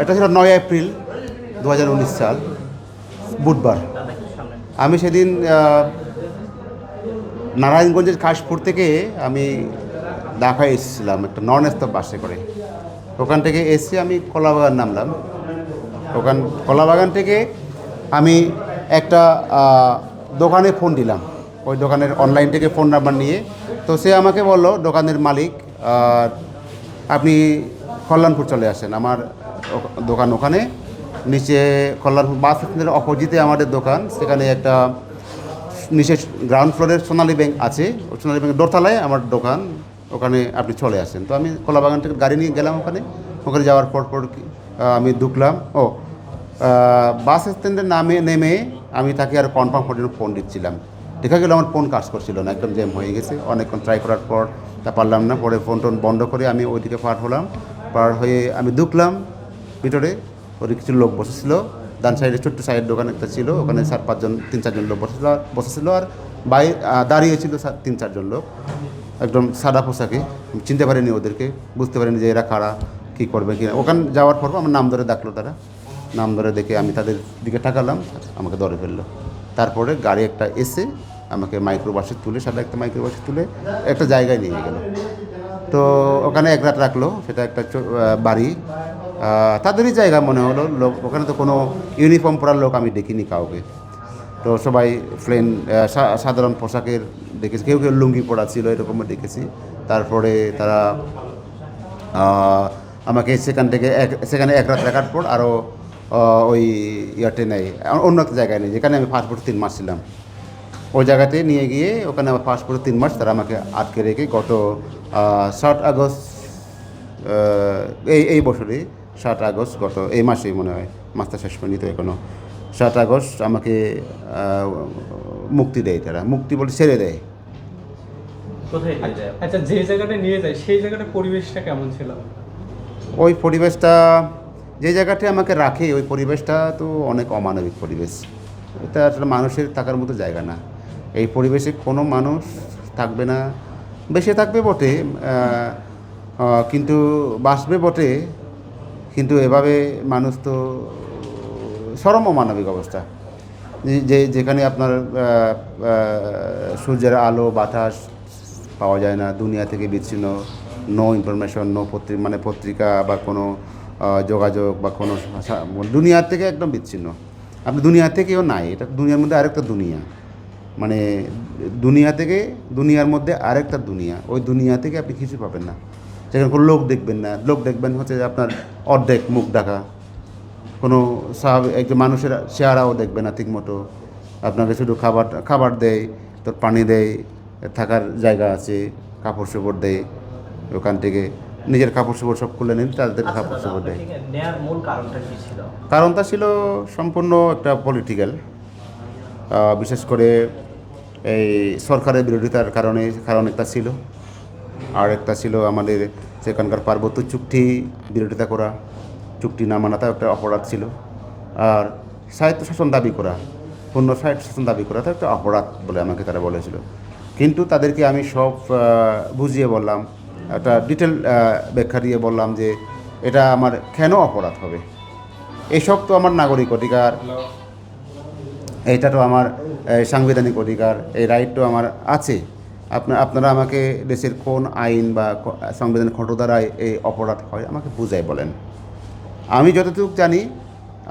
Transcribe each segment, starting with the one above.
এটা ছিল নয় এপ্রিল দু হাজার উনিশ সাল, বুধবার। আমি সেদিন নারায়ণগঞ্জের কাশপুর থেকে আমি ঢাকায় এসেছিলাম, একটা নন স্টপ বাসে করে। ওখান থেকে এসে আমি কলাবাগান নামলাম। ওখান, কলাবাগান থেকে আমি একটা দোকানে ফোন দিলাম। ওই দোকানের অনলাইন থেকে ফোন নাম্বার নিয়ে। তো সে আমাকে বলল, দোকানের মালিক আপনি কল্যাণপুর চলে আসেন। আমার দোকান ওখানে। নিচে কল্যাণপুর বাস স্ট্যান্ডের অপোজিটে আমাদের দোকান। সেখানে একটা নিচে গ্রাউন্ড ফ্লোরের সোনালী ব্যাংক আছে। সোনালী ব্যাংকের দোরতলায় আমার দোকান। ওখানে আপনি চলে আসেন। তো আমি কলাবাগান থেকে গাড়ি নিয়ে গেলাম ওখানে। ওখানে যাওয়ার পর পর আমি ঢুকলাম। ও বাস স্ট্যান্ডে নামে, নেমে আমি তাকে আর কনফার্ম করার জন্য ফোন দিচ্ছিলাম। দেখা গেল আমার ফোন কাজ করছিল না, একদম জ্যাম হয়ে গেছে। অনেকক্ষণ ট্রাই করার পর তা পারলাম না। পরে ফোন টোন বন্ধ করে আমি ওইদিকে পার হলাম। পার হয়ে আমি ঢুকলাম। ভিতরে ওর কিছু লোক বসেছিল। ডান সাইডে ছোট্ট সাইডের দোকান একটা ছিল, ওখানে চার পাঁচজন, তিন, চারজন লোক বসেছিল বসেছিল আর বাই দাঁড়িয়েছিল তিন, চারজন লোক। একদম সাদা পোশাকে, চিনতে পারিনি ওদেরকে, বুঝতে পারিনি যে এরা খাড়া কী করবে, কি না। ওখানে যাওয়ার পর আমার নাম ধরে ডাকলো তারা। নাম ধরে দেখে আমি তাদের দিকে তাকালাম, আমাকে ধরে ফেলল। তারপরে গাড়ি একটা এসে আমাকে মাইক্রোবাসে তুলে, সাদা একটা মাইক্রোবাসে তুলে একটা জায়গায় নিয়ে গেল। তো ওখানে এক রাত রাখল, সেটা একটা বাড়ি। তাদেরই জায়গা মনে হলো। লোক ওখানে তো কোনো ইউনিফর্ম পরার লোক আমি দেখিনি কাউকে। তো সবাই প্লেন সাধারণ পোশাকের দেখেছি। কেউ কেউ লুঙ্গি পরা ছিল, এরকমও দেখেছি। তারপরে তারা আমাকে সেখান থেকে এক সেখানে এক রাত রাখার পর আরও ওই ইয়াতে নেই অন্য একটা জায়গায় নেই যেখানে আমি পাসপোর্ট তিন মাস ছিলাম। ওই জায়গাতে নিয়ে গিয়ে ওখানে আমার পাসপোর্ট তিন মাস তারা আমাকে আটকে রেখে গত সাত আগস্ট এই এই বছরে সাত আগস্ট গত এই মাসেই মনে হয় মাস্টার শেষ করিনি তো এখনও সাত আগস্ট আমাকে মুক্তি দেয় তারা। মুক্তি বলে ছেড়ে দেয়। কোথায় নিয়ে যায়? আচ্ছা যে জায়গাটা নিয়ে যায় সেই জায়গাটার পরিবেশটা কেমন ছিল? ওই পরিবেশটা যে জায়গাটি আমাকে রাখে ওই পরিবেশটা তো অনেক অমানবিক পরিবেশ। এটা আসলে মানুষের থাকার মতো জায়গা না। এই পরিবেশে কোনো মানুষ থাকবে না। বেশি থাকবে বটে কিন্তু বাঁচবে বটে কিন্তু এভাবে মানুষ তো চরম মানবিক অবস্থা। যে- যেখানে আপনার সূর্যের আলো, বাতাস পাওয়া যায় না, দুনিয়া থেকে বিচ্ছিন্ন নো ইনফরমেশন নো পত্রিকা মানে পত্রিকা বা কোনো যোগাযোগ বা কোনো দুনিয়ার থেকে একদম বিচ্ছিন্ন। আপনি দুনিয়া থেকেও নাই, এটা দুনিয়ার মধ্যে আরেকটা দুনিয়া। মানে দুনিয়া থেকে, দুনিয়ার মধ্যে আরেকটা দুনিয়া, ওই দুনিয়া থেকে আপনি কিছু পাবেন না। যেখানে কোনো লোক দেখবেন না। লোক দেখবেন হচ্ছে যে আপনার অর্ধেক মুখ ঢাকা কোনো স্বাভাবিক একজন মানুষের চেহারাও দেখবে না ঠিকমতো। আপনাকে শুধু খাবার খাবার দেয় তোর পানি দেয় থাকার জায়গা আছে কাপড় চোপড় দেয় ওখান থেকে নিজের কাপড় চোপড় সব খুলে নিন তাদের আচ্ছা কাপড় চোপড় দেয়। কারণটা ছিল? সম্পূর্ণ একটা পলিটিক্যাল বিশেষ করে এই সরকারের বিরোধিতার কারণে কারণ একটা ছিল। আর একটা ছিল আমাদের সেখানকার পার্বত্য চুক্তি, বিরোধিতা করা, চুক্তি না মানাটা একটা অপরাধ ছিল। আর সাহিত্য শাসন দাবি করা, পূর্ণ সাহিত্য শাসন দাবি করা, তো একটা অপরাধ বলে আমাকে তারা বলেছিল। কিন্তু তাদেরকে আমি সব বুঝিয়ে বললাম, একটা ডিটেল ব্যাখ্যা দিয়ে বললাম যে এটা আমার কেন অপরাধ হবে? এসব তো আমার নাগরিক অধিকার, এটা তো আমার সাংবিধানিক অধিকার, এই রাইট তো আমার আছে। আপনার আপনারা আমাকে দেশের কোন আইন বা সংবিধান সংবিধানের দ্বারা দ্বারাই এই অপরাধ হয়, আমাকে বুঝাই বলেন। আমি যতটুকু জানি,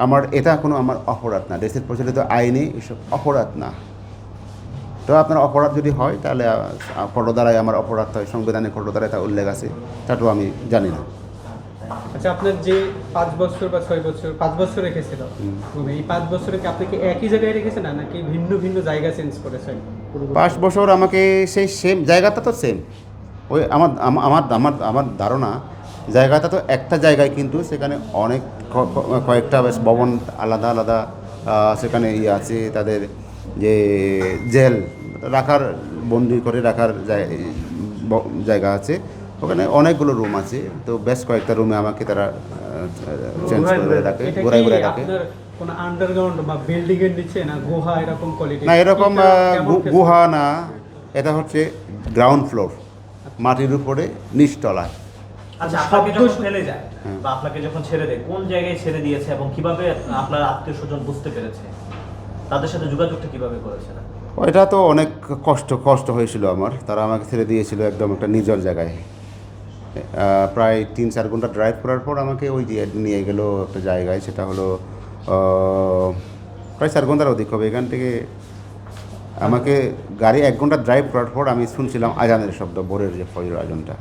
আমার এটা কোনো আমার অপরাধ না। দেশের প্রচলিত আইনে এসব অপরাধ না। তো আপনার অপরাধ যদি হয়, তাহলে খণ্ড দ্বারাই আমার অপরাধ হয়, সংবিধানের খণ্ড দ্বারাই তা উল্লেখ আছে তা তো আমি জানি না। আচ্ছা আপনার যে পাঁচ বছর বা ছয় বছর পাঁচ বছর রেখেছিল এই পাঁচ বছরে কি আপনি কি একই জায়গায় রেখেছেন না নাকি ভিন্ন ভিন্ন জায়গা চেঞ্জ করেছেন? পাঁচ বছর আমাকে সেই সেম জায়গাটা তো সেম ওই আমার আমার আমার আমার ধারণা জায়গাটা তো একটা জায়গায় কিন্তু সেখানে অনেক কয়েকটা বেশ ভবন আলাদা আলাদা সেখানে ইয়ে আছে তাদের যে জেল রাখার বন্দি করে রাখার জায়গা আছে। ওখানে অনেকগুলো রুম আছে। তো বেশ কয়েকটা রুমে আমাকে তারা চেঞ্জ করে রাখে এটা ঘুরাই কি ঘুরাই রাখে কোনো আন্ডারগ্রাউন্ড বা বিল্ডিং এর নিচে না গুহা এরকম কোয়ালিটি না এরকম গুহা না এটা হচ্ছে গ্রাউন্ড ফ্লোর মাটির উপরে নিচতলায় আচ্ছা আপনাকে যখন ফেলে যায় হ্যাঁ। বা আপনাকে যখন ছেড়ে দেয় কোন জায়গায় ছেড়ে দিয়েছে এবং কীভাবে আপনার আত্মীয় স্বজন বুঝতে পেরেছে? তাদের সাথে যোগাযোগটা কীভাবে করেছেন ওইটা তো অনেক কষ্ট কষ্ট হয়েছিল আমার। তারা আমাকে ছেড়ে দিয়েছিল একদম একটা নিজের জায়গায়। প্রায় তিন চার ঘণ্টা ড্রাইভ করার পর আমাকে ওই দিয়ে নিয়ে গেলো একটা জায়গায়, সেটা হলো প্রায় চার ঘণ্টার অধিক হবে। এখান থেকে আমাকে গাড়ি এক ঘণ্টা ড্রাইভ করার পর আমি শুনছিলাম আজানের শব্দ, ভোরের যে ফজর আজানটা।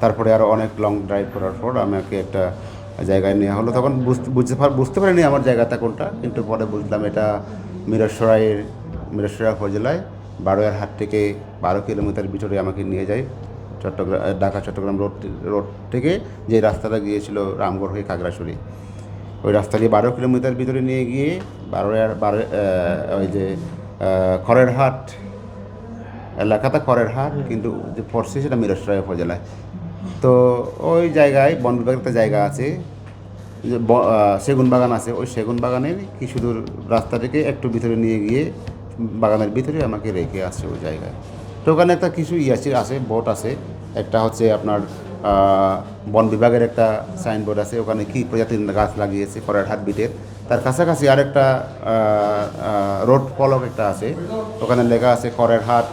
তারপরে আরও অনেক লং ড্রাইভ করার পর আমাকে একটা জায়গায় নেওয়া হলো। তখন বুঝতে বুঝতে পার- বুঝতে পারিনি আমার জায়গাটা কোনটা, কিন্তু পরে বুঝলাম এটা মিরসরাইয়ের, মিরসরাই উপজেলায় বারোয়ার হাট থেকে বারো কিলোমিটার ভিতরে আমাকে নিয়ে যায়। চট্টগ্রাম ঢাকা চট্টগ্রাম রোড রোড থেকে যে রাস্তাটা গিয়েছিল রামগড় হয়ে খাগড়াছড়ি ওই রাস্তা দিয়ে বারো কিলোমিটার ভিতরে নিয়ে গিয়ে বারোয়ার বারো ওই যে আহ, খড়ের হাট এলাকাটা খড়ের হাট কিন্তু যে পড়ছে সেটা মিরসরাই উপজেলায়। তো ওই জায়গায় বন বিভাগের একটা জায়গা আছে যে সেগুন বাগান আছে ওই সেগুন বাগানের কিছু দূর রাস্তা থেকে একটু ভিতরে নিয়ে গিয়ে বাগানের ভিতরে আমাকে রেখে আসছে ওই জায়গায়। তো ওখানে একটা কিছু ই আছে বোট আছে। একটা হচ্ছে আপনার বন বিভাগের একটা সাইনবোর্ড আছে। ওখানে কি প্রজাতির গাছ লাগিয়েছে করার হাট বিটের তার কাছাকাছি আরেকটা রোড ফলক একটা আছে। ওখানে লেখা আছে করের হাট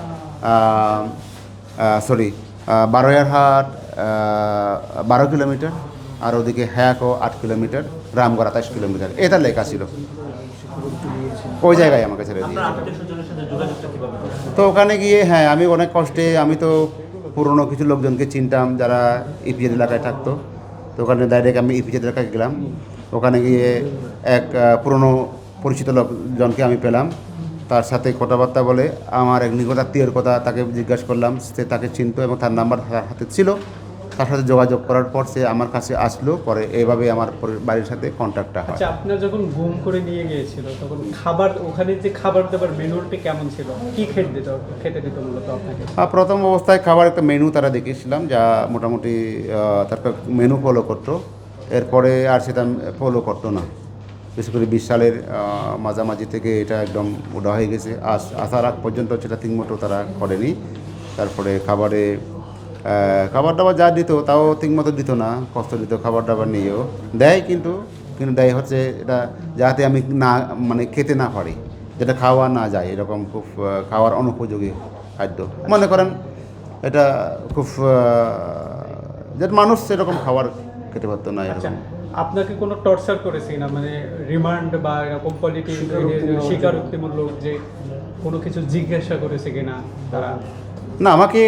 সরি বারোয়ার হাট বারো কিলোমিটার আর ওদিকে হ্যাকো আট কিলোমিটার, রামগড় আঠাশ কিলোমিটার। এটা লেখা ছিল। ওই জায়গায় আমাকে ছেড়ে তো ওখানে গিয়ে হ্যাঁ আমি অনেক কষ্টে, আমি তো পুরনো কিছু লোকজনকে চিনতাম যারা ইপিজেড এলাকায় থাকতো। তো ওখানে ডাইরেক্ট আমি ইপিজেড এলাকায় গেলাম। ওখানে গিয়ে এক পুরনো পরিচিত লোকজনকে আমি পেলাম। তার সাথে কথাবার্তা বলে আমার এক নিকট আত্মীয়ের কথা তাকে জিজ্ঞাসা করলাম। সে তাকে চিনতো এবং তার নাম্বার হাতে ছিল। তার সাথে যোগাযোগ করার পর সে আমার কাছে আসলো পরে এইভাবে আমার বাড়ির সাথে কন্ট্যাক্টটা হয়। আচ্ছা আপনার যখন ঘুম করে নিয়ে গিয়েছিল তখন খাবার ওখানে যে খাবার দাবার মেনুটি কেমন ছিল? কি খেতে দিত খেতে দিত মূলত আপনাকে? প্রথম অবস্থায় খাবার একটা মেনু তারা দেখিয়েছিলাম যা মোটামুটি তার মেনু ফলো করতো। এরপরে আর সেটা ফলো করতো না। বিশেষ করে বিশ সালের মাঝামাঝি থেকে এটা একদম ওটা হয়ে গেছে। আস আসার আগ পর্যন্ত সেটা ঠিকমতো তারা করেনি। তারপরে খাবারে খাবার দাবার যা দিত তাও ঠিকমতো দিত না কষ্ট দিত খাবার দাবার নিয়েও। দেয় কিন্তু কিন্তু দেয় হচ্ছে এটা যাতে আমি না মানে খেতে না পারি যেটা খাওয়া না যায় এরকম খুব খাওয়ার অনুপযোগী খাদ্য। মনে করেন এটা খুব যেটা মানুষ সেরকম খাবার খেতে পারতো না আচ্ছা এরকম আপনাকে কোনো টর্চার করেছে কিনা? মানে রিমান্ড বা এরকম পলিটিক স্বীকারোক্তিমূলক যে কোনো কিছু জিজ্ঞাসা করেছে কিনা তারা? না আমাকে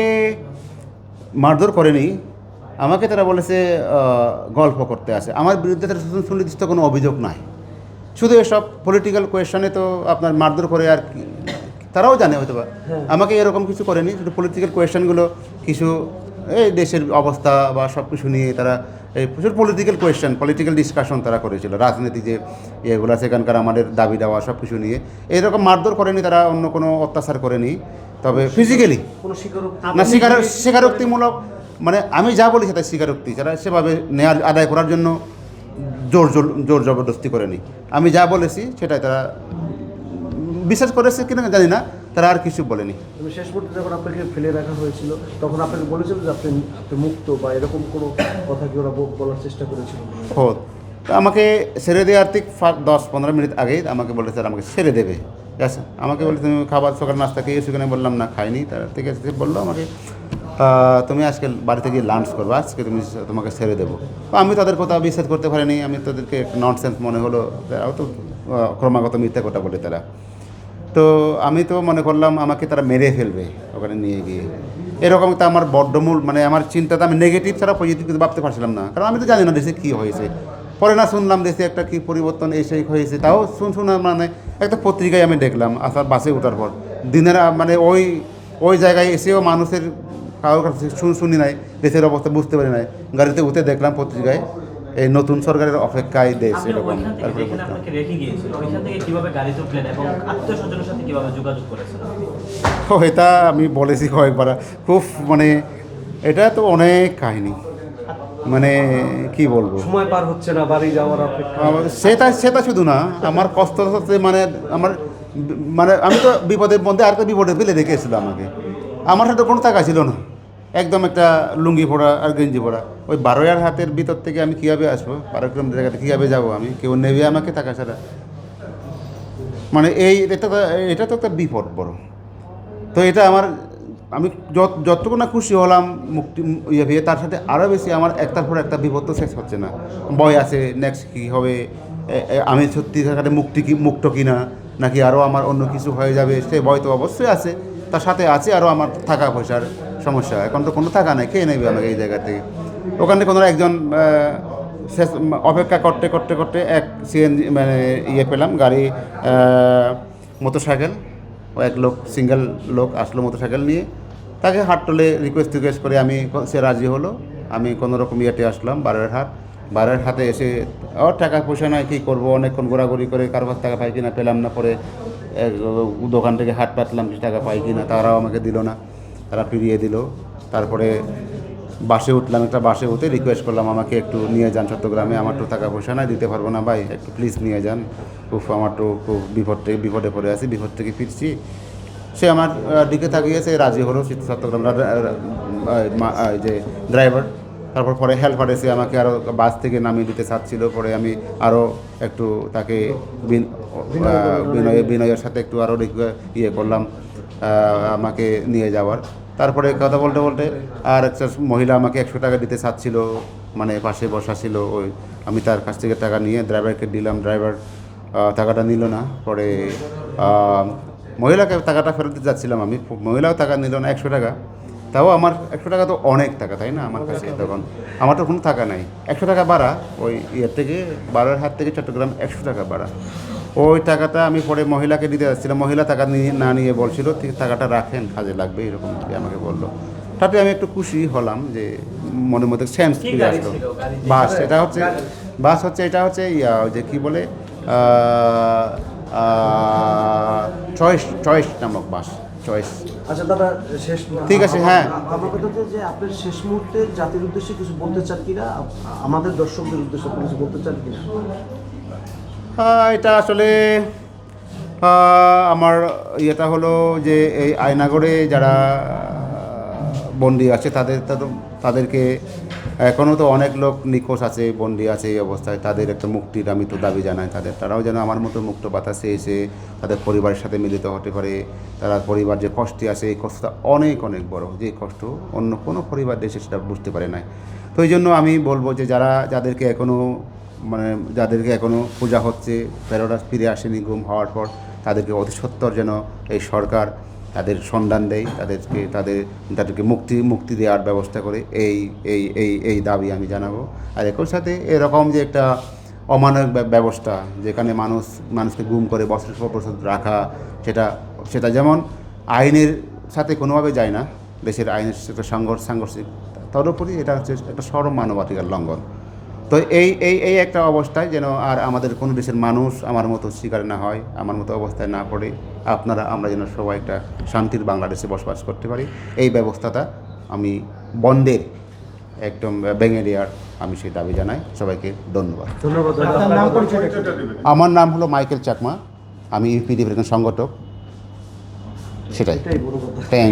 মারধর করেনি আমাকে তারা বলেছে গল্প করতে আসে আমার বিরুদ্ধে তারা সুনির্দিষ্ট কোনো অভিযোগ নাই। শুধু এসব পলিটিক্যাল কোয়েশনে তো আপনার মারধর করে আর তারাও জানে হয়তো বা। আমাকে এরকম কিছু করেনি শুধু পলিটিক্যাল কোয়েশনগুলো কিছু এই দেশের অবস্থা বা সব কিছু নিয়ে তারা প্রচুর পলিটিক্যাল কোয়েশ্চেন পলিটিক্যাল ডিসকাশন তারা করেছিল। রাজনীতি যে ইয়েগুলো সেখানকার আমাদের দাবি দেওয়া সব কিছু নিয়ে। এরকম মারধর করেনি তারা অন্য কোনো অত্যাচার করেনি। তবে ফিজিক্যালি না স্বীকার স্বীকারোক্তিমূলক মানে আমি যা বলি সেটা স্বীকারোক্তি। তারা সেভাবে নেয়ার আদায় করার জন্য জোর জোর জোর জবরদস্তি করেনি। আমি যা বলেছি সেটাই তারা বিশ্বাস করেছে কিনা জানি না। তারা আর কিছু বলেনি। শেষ পর্যন্ত যখন আপনাকে ফেলে রাখা হয়েছিল তখন আপনাকে বলেছিল যে আপনি মুক্ত বা এরকম কোনো কথা কি ওরা বলার চেষ্টা করেছিল? ও তো আমাকে ছেড়ে দেওয়ার ঠিক দশ পনেরো মিনিট আগেই আমাকে বলেছে তারা আমাকে ছেড়ে দেবে। ঠিক আছে? আমাকে বলে তুমি খাবার সকাল নাস্তা খেয়ে সেখানে বললাম না খাইনি। তার থেকে সে বলল আমাকে তুমি আজকে বাড়িতে গিয়ে লাঞ্চ করবে আজকে তুমি তোমাকে ছেড়ে দেবো। আমি তাদের কথা বিশ্বাস করতে পারিনি আমি তাদেরকে ননসেন্স মনে হলো তারাও তো ক্রমাগত মিথ্যা কথা বলে তারা। তো আমি তো মনে করলাম আমাকে তারা মেরে ফেলবে ওখানে নিয়ে গিয়ে। এরকম তো আমার বড্ডমূল মানে আমার চিন্তাটা আমি নেগেটিভ ছাড়া পজিটিভ কিছু ভাবতে পারছিলাম না। কারণ আমি তো জানি না দেশে কী হয়েছে। পরে না শুনলাম দেশে একটা কী পরিবর্তন এই সেই হয়েছে, তাও শুন শোনা মানে একটা পত্রিকায় আমি দেখলাম আসার বাসে ওঠার পর। দিনের মানে ওই ওই জায়গায় এসেও মানুষের কারোর কাছে শুন শুনি নাই, দেশের অবস্থা বুঝতে পারি নাই। গাড়িতে উঠে দেখলাম পত্রিকায়। এই নতুন সরকারের অপেক্ষায় দেশ এরকম তারপরে? ও এটা আমি বলেছি কয়েকবার। খুব মানে এটা তো অনেক কাহিনী। মানে কি বলব? সময় পার হচ্ছে না বাড়ি যাওয়ার অপেক্ষা। সেটা সেটা শুধু না আমার কষ্ট হচ্ছে মানে আমার মানে আমি তো বিপদের মধ্যে আর একটা বিপদে ফেলে রেখেছিল আমাকে। আমার সাথে কোনো টাকা ছিল না। একদম একটা লুঙ্গি পরা আর গেঞ্জি পরা। ওই বারোয়ার হাতের ভিতর থেকে আমি কীভাবে আসব? বারো কিলোমিটার জায়গাতে কীভাবে যাব আমি? কেউ নেবে আমাকে টাকা ছাড়া। মানে এই এটা এটা তো একটা বিপদ বড়। তো এটা আমার, আমি যত, যতটুকু না খুশি হলাম মুক্তি ইয়ে ভেবে তার সাথে আরও বেশি আমার একটার পর একটা বিপদ তো শেষ হচ্ছে না। ভয় আছে নেক্সট কী হবে? আমি সত্যি সেখানে মুক্তি কি, মুক্ত কিনা? নাকি আরও আমার অন্য কিছু হয়ে যাবে? সে ভয় তো অবশ্যই আছে। তার সাথে আছে আরও আমার থাকা পয়সার সমস্যা এখন তো কোনো টাকা নাই কে নেবে আমাকে এই জায়গা থেকে। ওখানে কোনো একজন অপেক্ষা করতে করতে করতে এক সিএনজি মানে ইয়ে পেলাম, গাড়ি মোটর সাইকেল ও এক লোক, সিঙ্গেল লোক আসলো মোটর সাইকেল নিয়ে। তাকে হাট তোলে রিকোয়েস্ট টিকোয়েস্ট করে আমি সে রাজি হলো। আমি কোনো রকম ইয়েতে আসলাম, বারের হাট। বারের হাতে এসে, ও টাকা পয়সা নাই, কী করব? অনেকক্ষণ ঘোরাঘুরি করে কারও কাছ টাকা পাই কিনা পেলাম না পরে। দোকান থেকে হাট পাতলাম কিছু টাকা পাই কিনা, তারাও আমাকে দিল না। তারা ফিরিয়ে দিল। তারপরে বাসে উঠলাম একটা বাসে উঠে রিকোয়েস্ট করলাম আমাকে একটু নিয়ে যান চট্টগ্রামে আমার তো টাকা পয়সা নাই দিতে পারব না ভাই একটু প্লিজ নিয়ে যান। উফ আমার তো খুব বিপদ থেকে বিপদে পড়ে আছি বিপদ থেকে ফিরছি। সে আমার দিকে তাকিয়েছে রাজি হলো চট্টগ্রাম যে ড্রাইভার তারপর পরে হেল্পার এসে আমাকে আরও বাস থেকে নামিয়ে দিতে চাচ্ছিল। পরে আমি আরও একটু তাকে বিন- বিনয় বিনয়ের সাথে একটু আরও ইয়ে করলাম আমাকে নিয়ে যাওয়ার। তারপরে কথা বলতে বলতে আর একটা মহিলা আমাকে একশো টাকা দিতে চাচ্ছিল মানে পাশে বসা ছিল, ওই আমি তার কাছ থেকে টাকা নিয়ে ড্রাইভারকে দিলাম ড্রাইভার টাকাটা নিল না। পরে মহিলাকে টাকাটা ফেরত দিতে যাচ্ছিলাম আমি। মহিলাও টাকা নিল না, একশো টাকা। তাও আমার একশো টাকা তো অনেক টাকা, তাই না? আমার কাছে তখন। আমার তো কোনো টাকা নাই। একশো টাকা বাড়া ওই ইয়ের থেকে বারোর হাত থেকে চট্টগ্রাম একশো টাকা বাড়া ওই টাকাটা আমি পরে মহিলাকে দিতে যাচ্ছিলাম। মহিলা টাকা নিয়ে না নিয়ে বলছিল ঠিক টাকাটা রাখেন কাজে লাগবে। এরকম আমাকে বলল। তাতে আমি একটু খুশি হলাম যে মনের মধ্যে সেন্স ফিরে আসলো? বাস এটা হচ্ছে বাস হচ্ছে এটা হচ্ছে ইয়া, ওই যে কি বলে চয়েস চয়েস নামক বাস চয়েস আচ্ছা দাদা শেষ ঠিক আছে, হ্যাঁ। আমার কথা হচ্ছে যে আপনি শেষ মুহূর্তে জাতির উদ্দেশ্যে কিছু বলতে চান কিনা? আমাদের দর্শকদের উদ্দেশ্যে কিছু বলতে চান কিনা? এটা আসলে আমার ইয়েটা হলো যে এই আয়নাগরে যারা বন্দি আছে, তাদের, তাদের- তাদেরকে এখনও তো অনেক লোক নিখোঁজ আছে, বন্দি আছে এই অবস্থায়। তাদের একটা মুক্তির আমি তো দাবি জানাই তাদের। তারাও যেন আমার মতো মুক্ত বাতাসে এসে তাদের পরিবারের সাথে মিলিত হতে পারে। তারা পরিবার যে কষ্টে আছে, এই কষ্টটা অনেক অনেক বড়। যে কষ্ট অন্য কোনো পরিবার দেশে সেটা বুঝতে পারে না তো এই জন্য আমি বলব যে যারা, যাদেরকে এখনও মানে যাদেরকে এখনও পূজা হচ্ছে, ফেরোরা ফিরে আসেনি গুম হওয়ার পর, তাদেরকে অতি সত্তর যেন এই সরকার তাদের সন্ধান দেয়, তাদেরকে, তাদের, তাদেরকে মুক্তি মুক্তি দেওয়ার ব্যবস্থা করে, এই এই এই এই দাবি আমি জানাব। আর একই সাথে এরকম যে একটা অমানবিক ব্যবস্থা, যেখানে মানুষ, মানুষকে গুম করে বছর পর বছর রাখা, সেটা সেটা যেমন আইনের সাথে কোনোভাবে যায় না, দেশের আইনের সাথে সংঘর্ষ, সাংঘর্ষিক তদুপরি এটা হচ্ছে একটা সরম মানবাধিকার লঙ্ঘন। তো এই এই এই একটা অবস্থায় যেন আর আমাদের কোনো দেশের মানুষ আমার মতো শিকার না হয় আমার মতো অবস্থায় না পড়ে আপনারা আমরা যেন সবাই একটা শান্তির বাংলাদেশে বসবাস করতে পারি। এই ব্যবস্থাটা আমি বন্ধের একদম ভেঙে দেওয়ার আমি সেই দাবি জানাই। সবাইকে ধন্যবাদ। আমার নাম হলো মাইকেল চাকমা। আমি ইউপিডিএফ একজন সংগঠক। সেটাই। থ্যাংক